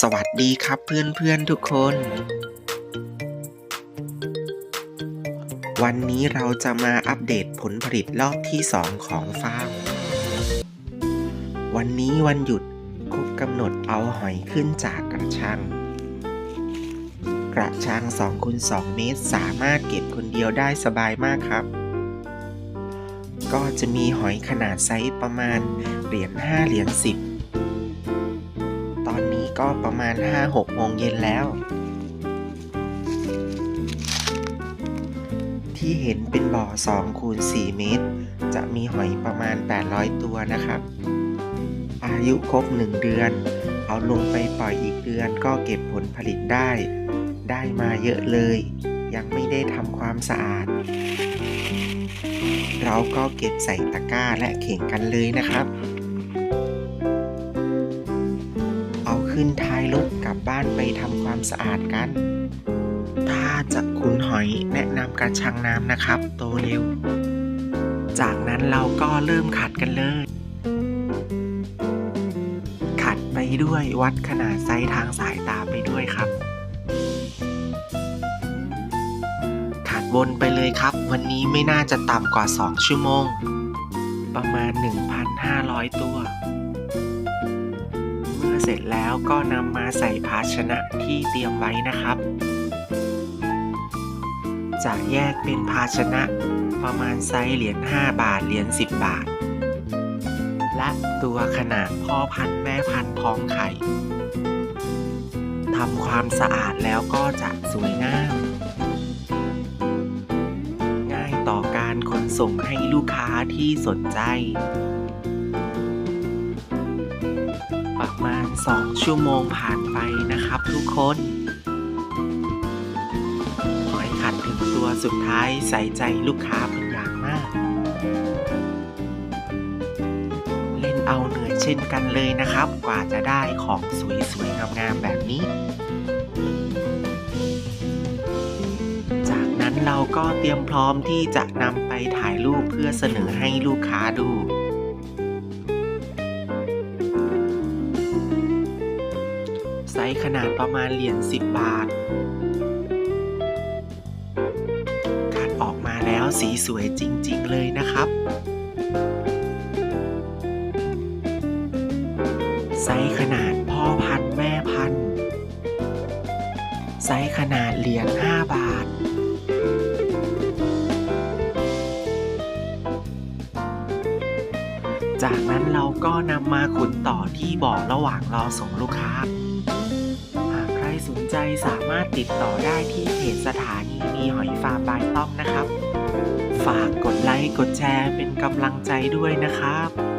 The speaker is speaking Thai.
สวัสดีครับเพื่อนๆทุกคน วันนี้เราจะมาอัปเดตผลผลิตรอบที่ 2 ของฟาร์ม วันนี้วันหยุดครบกำหนดเอาหอยขึ้นจากกระชัง กระชัง2คูณ2เมตรสามารถเก็บคนเดียวได้สบายมากครับ ก็จะมีหอยขนาดไซส์ประมาณเหรียญ5เหรียญ10 ก็ประมาณ 5-6โมงเย็นแล้ว ที่เห็นเป็นบ่อ2คูณ4เมตร จะมีหอยประมาณ 800 ตัวนะครับ อายุครบ 1 เดือน เอาลงไปปล่อยอีกเดือนก็เก็บผลผลิตได้ ได้มาเยอะเลย ยังไม่ได้ทำความสะอาด เราก็เก็บใส่ตะกร้าและเข่งกันเลยนะครับ ขึ้นท้ายรถกลับบ้านไปทำความสะอาดกัน ถ้าจะคุณหอยแนะนำกระชังน้ำนะครับ โตเร็ว จากนั้นเราก็เริ่มขัดกันเลย ขัดไปด้วยวัดขนาดไซส์ทางสายตาไปด้วยครับ ขัดวนไปเลยครับ วันนี้ไม่น่าจะต่ำกว่า 2 ชั่วโมง ประมาณ 1,500 ตัว เสร็จแล้วก็นำมาใส่ภาชนะที่เตรียมไว้นะครับจะแยกเป็นภาชนะประมาณไซส์เหรียญ5 บาท เหรียญ10 บาท และตัวขนาดพ่อพันธุ์แม่พันธุ์ท้องไข่ทำความสะอาดแล้วก็จะสวยงามง่ายต่อการขนส่งให้ลูกค้าที่สนใจ มาณ 2 ชั่วโมงผ่านไปนะครับทุกคนหอยขัดถึงตัวสุดท้ายใส่ใจลูกค้าเป็นอย่างมาก เล่นเอาเหนื่อยเช่นกันเลยนะครับ กว่าจะได้ของสวยๆงามๆแบบนี้ จากนั้นเราก็เตรียมพร้อมที่จะนำไปถ่ายรูปเพื่อเสนอให้ลูกค้าดู ขนาดประมาณเหรียญ10 บาทคัดออกมาแล้วสีสวยจริง ๆ เลยนะครับ ไซส์ขนาดพ่อพันธุ์แม่พันธุ์ ไซส์ขนาดเหรียญ5บาท จากนั้นเราก็นำมาขุนต่อที่บ่อระหว่างรอส่งลูกค้า หากใครสนใจสามารถติดต่อได้ที่เพจสถานีมีหอยฟาร์มบายต้อมนะครับ ฝากกดไลค์กดแชร์เป็นกำลังใจด้วยนะครับ